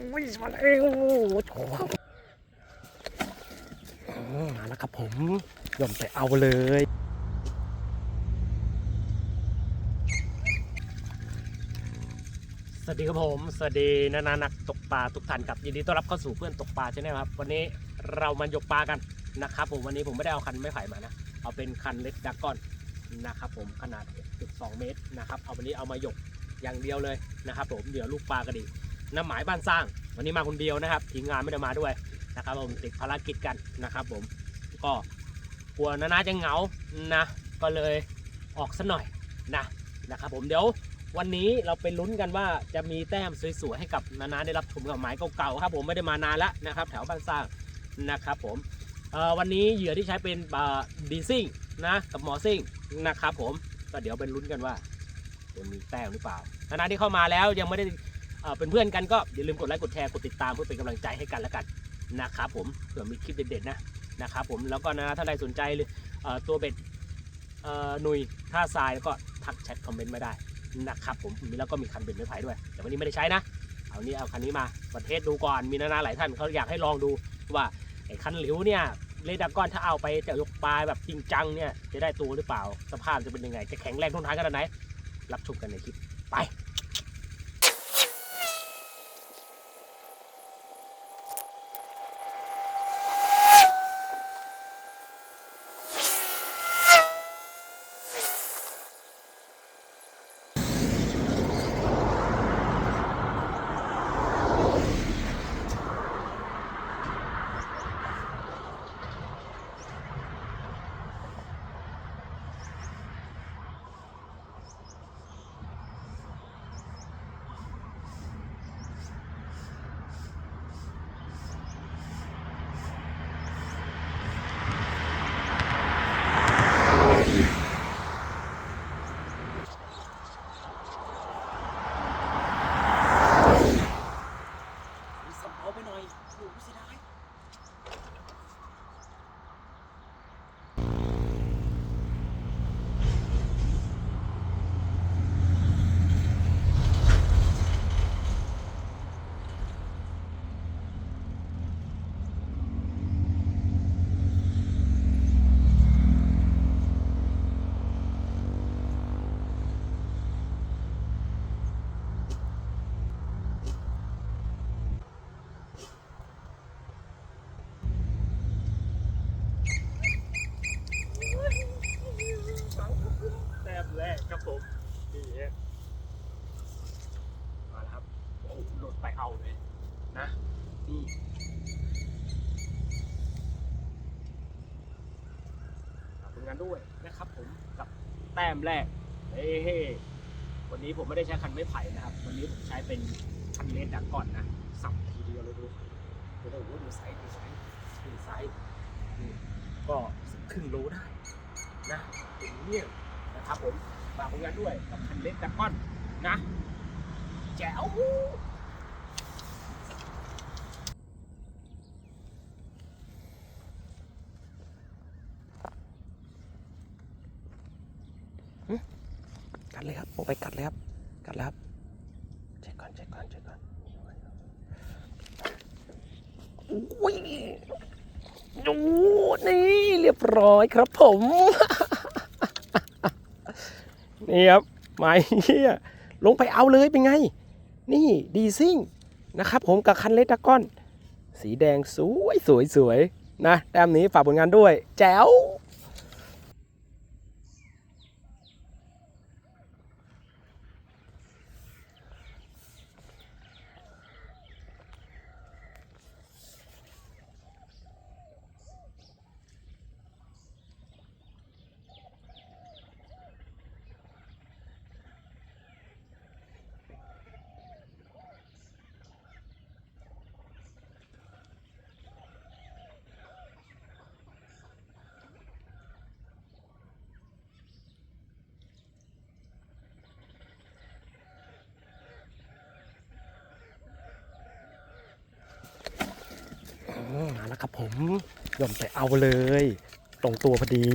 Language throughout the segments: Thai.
ยมาแล้วมาแล้วครับผมย่อมไปเอาเลยสวัสดีครับผมสวัสดีนานานักตกปลาทุกท่านครับยินดีต้อนรับเข้าสู่เพื่อนตกปลาใช่ไหมครับ วันนี้เรามายกปลากันนะครับผมวันนี้ผมไม่ได้เอาคันไม้ไผ่มานะเอาเป็นคันเล็กดักก้อนนะครับผมขนาด 12 เมตรนะครับเอาวันนี้เอามายกอย่างเดียวเลยนะครับผมเดี๋ยวลูกปลากระดี น้ำหมายบ้านสร้าง วันนี้มาคนเดียวนะครับ ทีมงานไม่ได้มาด้วยนะครับผมติดภารกิจกันนะครับ ผมก็กลัวนานาจะเหงานะ ก็เลยออกสัหน่อยนะนะครับผมเดี๋ยววันนี้เราไปลุ้นกันว่าจะมีแต้มสวยๆให้กับนานาได้รับชมกับหมายเก่าๆครับผมไม่ได้มานานแล้วนะครับ แถวบ้านสร้างนะครับผมวันนี้เหยื่อที่ใช้เป็นดีซิ่งนะกับหมอซิ่งนะครับผมก็เดี๋ยวไปลุ้นกันว่าจะมีแต้มหรือเปล่านานาที่เข้ามาแล้วยังไม่ได้ เป็นเพื่อนกันก็อย่าลืมกดไลค์กดแชร์กดติดตามเพื่อเป็นกำลังใจให้กันล้วกันนะครับผมเผื่อมีคลิปเด็ดๆนะนะครับผมแล้วก็นานาถ้าใดสนใจเลยเอ่อตัวเบ็ดหนุยท่าทรายแล้วก็ทักแชทคอมเมนต์มาได้นะครับผมมีแล้วก็มีคันเบ็ดไม้ไผ่ด้วย แต่วันนี้ไม่ได้ใช้นะ เอานี้เอาคันนี้มาประเทศดูก่อนมีนานาหลายท่านเขาอยากให้ลองดูว่าไอ้คันหลิวเนี่ยเลดากอนถ้าเอาไปจะยกปลาแบบจริงจังเนี่ยจะได้ตัวหรือเปล่าสภาพจะเป็นยังไง จะแข็งแรงทนทานขนาดไหน รับชมกันในคลิปไป สับเอาไปหน่อยโอ้เสียดาย แต้มแรกครับ ผมนี่ฮะมาแล้วครับโอ้โหหลุดไปเอาเลยนะ นี่ฝากผลงานด้วยนะครับผมกับแต้มแรกเฮ้วันนี้ผมไม่ได้ใช้คันไม้ไผ่นะครับ วันนี้ผมใช้เป็นคันเลนดักก่อนนะ สับทีเดียวเลยดูดูดูดูไซส์ดูไซส์ดูไซส์นี่ก็สักครึ่งโลได้นะเป็นเนี่ยนะครับผม ฝากผลงานด้วยกับคันเล็กดักก้อนนะแจ๋วกัดเลยครับผมไปกัดเลยครับ กัดแล้วครับเช็คก่อนเช็คก่อนเช็คก่อนอุ้ยดูนี่เรียบร้อยครับผม นี่ครับหมายเฮียลงไปเอาเลยเป็นไง นี่ดีซิ่งนะครับผมกับคันเลตากอน สีแดงสวยสวยสวยนะแต้มนี้ฝากผลงานด้วย แจ๋ว แล้วครับผมย่อมไปเอาเลย ตรงตัวพอดี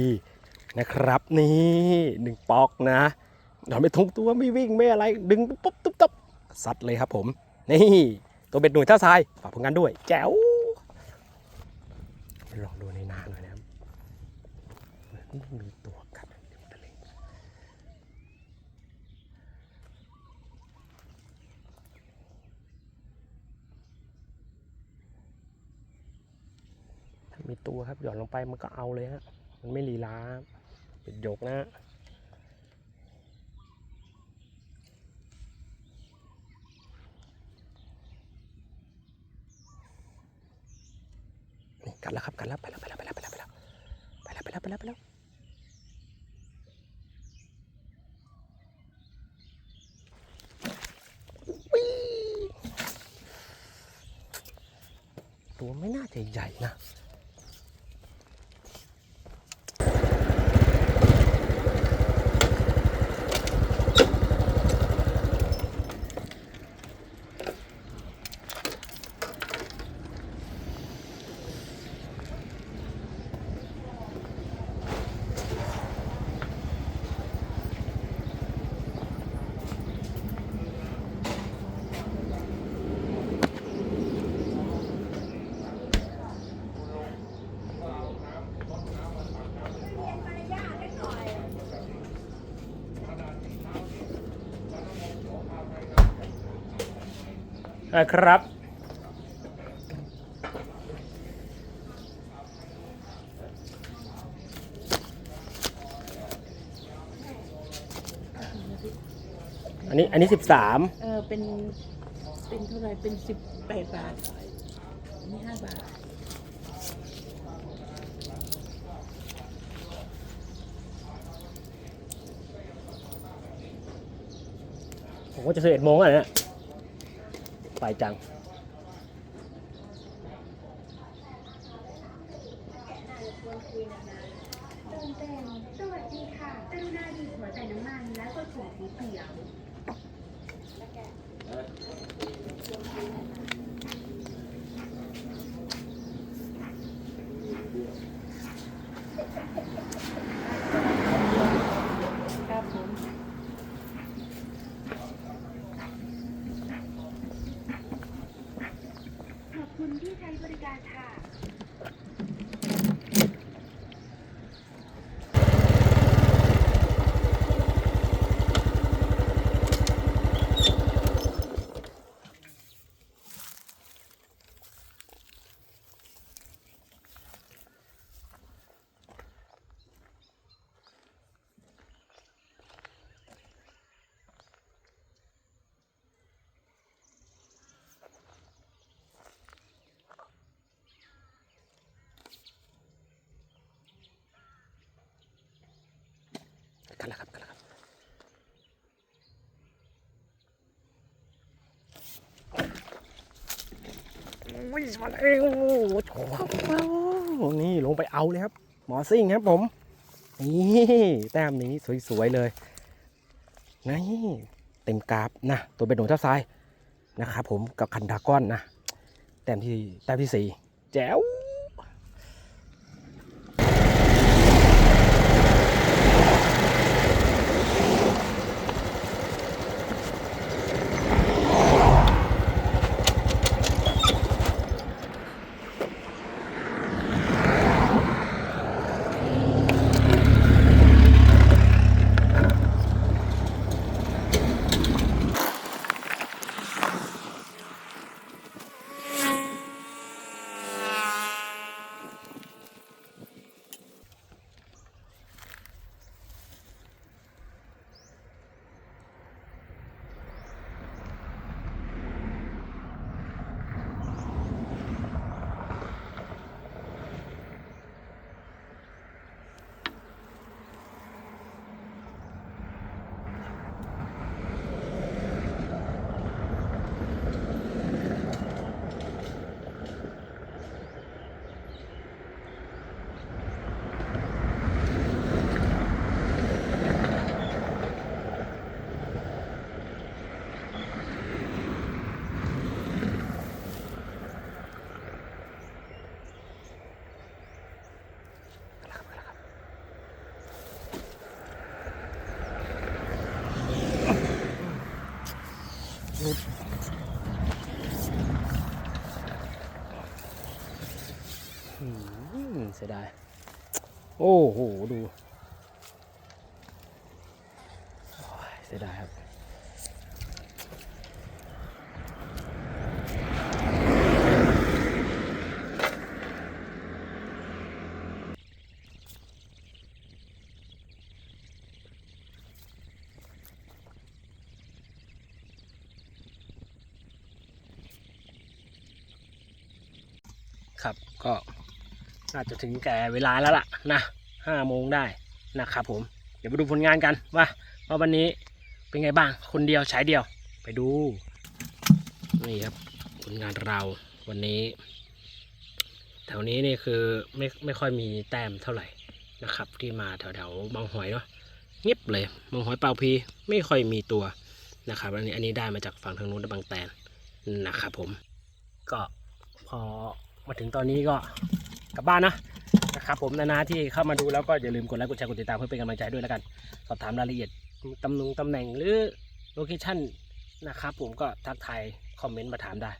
นะครับ นี่หนึ่งปอกนะหย่อนไม่ทงตัวไม่วิ่งไม่อะไร ดึงปุ๊บตุ๊บตุ๊บซัดเลยครับผม นี่ ตัวเบ็ดหน่วยท่าทรายฝากผลงานด้วย แจ๋วลองดูในนาหน่อยนะครับเหมือนมีตัวกัดอยู่ทะเลถ้ามีตัว ครับ หย่อนลงไปมันก็เอาเลยฮะ มันไม่ลีลาเป็นหยกนะนี่กัดแล้วครับกัดแล้วไปแล้วไปแล้วไปแล้วไปแล้วไปแล้วไปแล้วไปแล้วไปแล้วไปแล้วตัวไม่น่าจะใหญ่นะ นะครับ อันนี้อันนี้สิบสามเออเป็น เป็นเท่าไหรเป็นสิบแปดบาทอันนี่ห้าบาท ผมก็จะสิบเอ็ดโมงอะเนี่ย ไปจังเติมเต็มสวัสดีค่ะกรุณาหยิบหัวใส่น้ำมันและกดปุ่มสีเขียวครับผม ขอบคุณที่ใช้บริการค่ะ กันแล้วครับกันแล้วครับโอ้ ยมาแล้วโอ้โหนี่ลงไปเอาเลยครับ หมอซิ่งครับผม นี่แต้มนี้สวยๆเลย นี่เต็มกราบนะ ตัวเป็นหนูเท่าทรายนะครับผมกับคันดาก้อนนะ แต้มที่แต้มที่สี่แจ๋ว เสียดาย โอ้โห ดูเสียดายครับครับก็ น่าจะถึงแก่เวลาแล้วล่ะนะห้าโมงได้นะครับผม เดี๋ยวไปดูผลงานกันว่าว่าวันนี้เป็นไงบ้าง คนเดียวใช้เดียว ไปดู นี่ครับผลงานเราวันนี้ แถวนี้นี่คือไม่ไม่ค่อยมีแต้มเท่าไหร่นะครับ ที่มาแถวแถวบางหอยเนาะเงียบเลยบางหอยเปล่าพีไม่ค่อยมีตัวนะครับอันนี้อันนี้ได้มาจากฝั่งทางนู้นและบางแตนนะครับผม ก็พอ มาถึงตอนนี้ก็กลับบ้านนะนะครับผมนานาที่เข้ามาดูแล้วก็อย่าลืมกดไลค์กดแชร์กดติดตามเพื่อเป็นกำลังใจด้วยแล้วกัน สอบถามรายละเอียดตำแหน่งตำแหน่งหรือโลเคชั่นนะครับผมก็ทักทายคอมเมนต์มาถามได้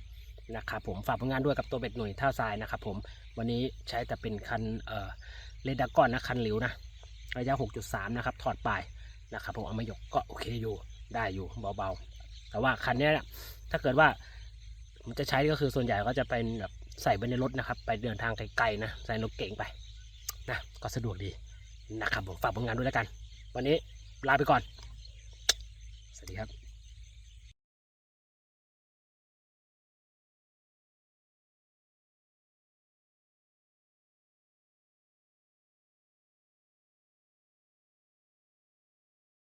นะครับผมฝากผลงานด้วยกับตัวเป็ดหน่วยท่าทรายนะครับผมวันนี้ใช้แต่เป็นคันเอ่อเลดดากอนนะคันหลิวนะระยะ 6.3 นะครับถอดปลายนะครับผมเอามายกก็โอเคอยู่ได้อยู่เบาๆ แต่ว่าคันนี้ถ้าเกิดว่าผมจะใช้ก็คือส่วนใหญ่ก็จะเป็นแบบ ใส่ไปในรถนะครับ ไปเดินทางไกลๆนะ ใส่รถเก่งไปนะก็สะดวกดีนะครับผมฝากผลงานด้วยแล้วกัน วันนี้ลาไปก่อน สวัสดีครับ